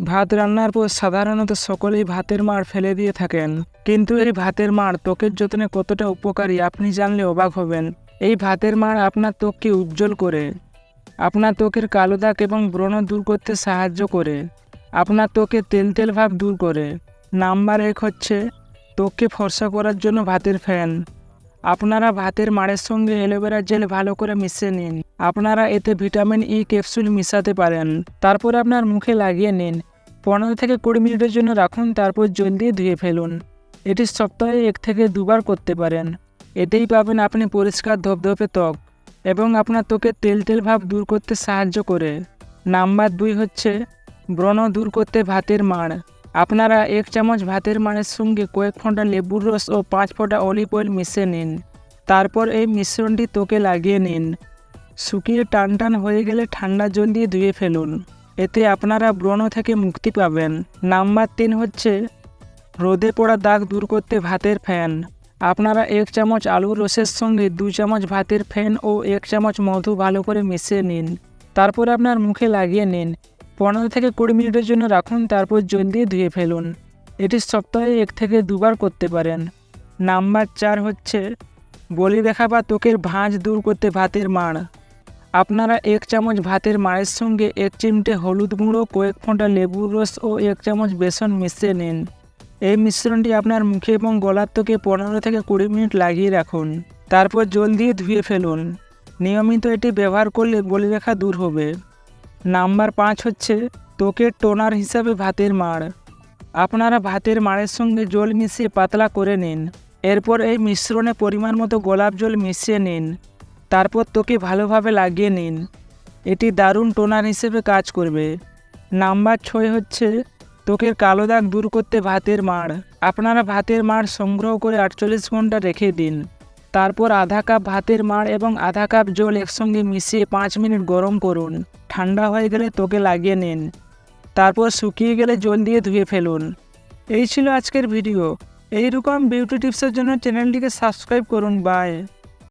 ভাত রান্নার পর সাধারণত সকলেই ভাতের মাড় ফেলে দিয়ে থাকেন। কিন্তু এই ভাতের মাড় ত্বকের যত্নে কতটা উপকারী আপনি জানলে অবাক হবেন। এই ভাতের মাড় আপনার ত্বককে উজ্জ্বল করে, আপনার ত্বকের কালো দাগ এবং ব্রণ দূর করতে সাহায্য করে, আপনার ত্বকে তেল তেল ভাব দূর করে। নাম্বার এক হচ্ছে ত্বককে ফর্সা করার জন্য ভাতের ফ্যান। আপনারা ভাতের মাড়ের সঙ্গে অ্যালোভেরা জেল ভালো করে মিশিয়ে নিন। আপনারা এতে ভিটামিন ই ক্যাপসুল মিশাতে পারেন। তারপর আপনার মুখে লাগিয়ে নিন। পনেরো থেকে কুড়ি মিনিটের জন্য রাখুন, তারপর জল দিয়ে ধুয়ে ফেলুন। এটি সপ্তাহে এক থেকে দুবার করতে পারেন। এতেই পাবেন আপনি পরিষ্কার ধপধপে ত্বক এবং আপনার ত্বকের তেল তেল ভাব দূর করতে সাহায্য করে। নাম্বার দুই হচ্ছে ব্রণ দূর করতে ভাতের মাড়। আপনারা এক চামচ ভাতের মাড়ের সঙ্গে কয়েক ফোঁটা লেবুর রস ও পাঁচ ফোঁটা অলিভ অয়েল মিশিয়ে নিন। তারপর এই মিশ্রণটি ত্বকে লাগিয়ে নিন। শুকিয়ে টান টান হয়ে গেলে ঠান্ডা জল দিয়ে ধুয়ে ফেলুন। এতে আপনারা ব্রণ থেকে মুক্তি পাবেন। নাম্বার তিন হচ্ছে, রোদে পড়া দাগ দূর করতে ভাতের ফ্যান। আপনারা এক চামচ আলুর রসের সঙ্গে দু চামচ ভাতের ফ্যান ও এক চামচ মধু ভালো করে মিশিয়ে নিন। তারপর আপনার মুখে লাগিয়ে নিন। পনেরো থেকে কুড়ি মিনিটের জন্য রাখুন, তারপর জল দিয়ে ধুয়ে ফেলুন। এটি সপ্তাহে এক থেকে দুবার করতে পারেন। নাম্বার চার হচ্ছে, বলি দেখা বা ত্বকের ভাঁজ দূর করতে ভাতের মাড়। আপনারা এক চামচ ভাতের মাড়ের সঙ্গে এক চিমটে হলুদ গুঁড়ো, কয়েক ফোঁটা লেবুর রস ও এক চামচ বেসন মিশিয়ে নিন। এই মিশ্রণটি আপনার মুখে এবং গলার ত্বকে পনেরো থেকে কুড়ি মিনিট লাগিয়ে রাখুন। তারপর জল দিয়ে ধুয়ে ফেলুন। নিয়মিত এটি ব্যবহার করলে বলিরেখা দূর হবে। নাম্বার পাঁচ হচ্ছে ত্বকের টোনার হিসাবে ভাতের মাড়। আপনারা ভাতের মাড়ের সঙ্গে জল মিশিয়ে পাতলা করে নিন। এরপর এই মিশ্রণে পরিমাণ মতো গোলাপ জল মিশিয়ে নিন। তারপর ত্বকে ভালোভাবে লাগিয়ে নিন। এটি দারুণ টোনার হিসেবে কাজ করবে। নাম্বার ছয় হচ্ছে ত্বকের কালো দাগ দূর করতে ভাতের মাড়। আপনারা ভাতের মাড় সংগ্রহ করে আটচল্লিশ ঘণ্টা রেখে দিন। তারপর আধা কাপ ভাতের মাড় এবং আধা কাপ জল একসঙ্গে মিশিয়ে পাঁচ মিনিট গরম করুন। ঠান্ডা হয়ে গেলে ত্বকে লাগিয়ে নিন। তারপর শুকিয়ে গেলে জল দিয়ে ধুয়ে ফেলুন। এই ছিল আজকের ভিডিও। এইরকম বিউটি টিপসের জন্য চ্যানেলটিকে সাবস্ক্রাইব করুন। বাই